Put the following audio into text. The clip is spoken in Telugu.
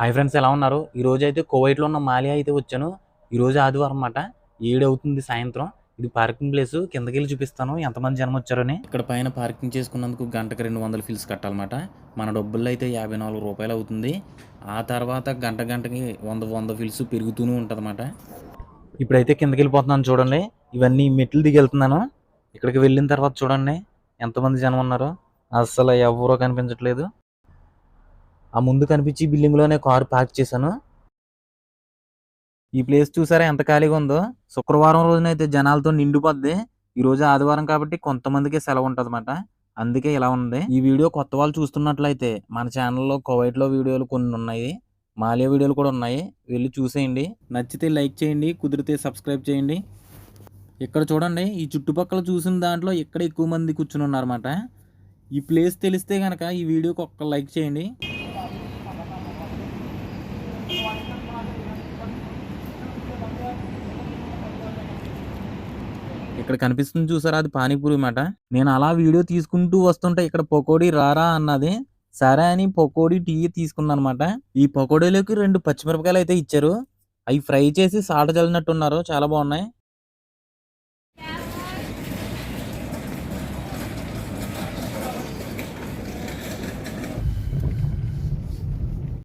హాయ్ ఫ్రెండ్స్ ఎలా ఉన్నారు? ఈ రోజు అయితే కువైట్లో ఉన్న మాలియా అయితే వచ్చాను. ఈ రోజు ఆదివారం అన్నమాట. ఏడు అవుతుంది సాయంత్రం. ఇది పార్కింగ్ ప్లేస్. కిందకి వెళ్ళి చూపిస్తాను. ఎంతమంది జనం వచ్చారని. ఇక్కడ పైన పార్కింగ్ చేసుకున్నందుకు గంటకి రెండు వందల ఫీల్స్ కట్టాలన్నమాట. మన డబ్బుల్లో అయితే యాభై నాలుగు రూపాయలు అవుతుంది. ఆ తర్వాత గంట గంటకి వంద వంద ఫీల్స్ పెరుగుతూనే ఉంటుంది ఇప్పుడైతే కిందకి వెళ్ళిపోతున్నాను చూడండి. ఇవన్నీ మెట్లు దిగి వెళ్తున్నాను ఇక్కడికి వెళ్ళిన తర్వాత చూడండి. ఎంతమంది జనం ఉన్నారు? అస్సలు ఎవరో కనిపించట్లేదు. ఆ ముందు కనిపించి బిల్డింగ్లోనే కారు పార్క్ చేశాను. ఈ ప్లేస్ చూసారా ఎంత ఖాళీగా ఉందో? శుక్రవారం రోజునైతే జనాలతో నిండిపోద్ది. ఈ రోజు ఆదివారం కాబట్టి కొంతమందికి సెలవు ఉంటదన్నమాట. అందుకే ఇలా ఉంది. ఈ వీడియో కొత్త వాళ్ళు చూస్తున్నట్లయితే మన ఛానల్లో కోవైట్లో వీడియోలు కొన్ని ఉన్నాయి. మాలియా వీడియోలు కూడా ఉన్నాయి. వెళ్ళి చూసేయండి. నచ్చితే లైక్ చేయండి. కుదిరితే సబ్స్క్రైబ్ చేయండి. ఇక్కడ చూడండి ఈ చుట్టుపక్కల చూసిన దాంట్లో ఇక్కడ ఎక్కువ మంది కూర్చుని ఉన్నారన్నమాట. ఈ ప్లేస్ తెలిస్తే కనుక ఈ వీడియోకి ఒక్క లైక్ చేయండి. ఇక్కడ కనిపిస్తుంది చూసారా? అది పానీపూరి మాట. నేను అలా వీడియో తీసుకుంటూ వస్తుంటే ఇక్కడ పకోడీ రారా అన్నది. సరే అని పకోడీ టీ తీసుకున్నాను అనమాట ఈ పకోడీలోకి రెండు పచ్చిమిరపకాయలు అయితే ఇచ్చారు. అవి ఫ్రై చేసి సాట చల్లినట్టున్నారు. చాలా బాగున్నాయి.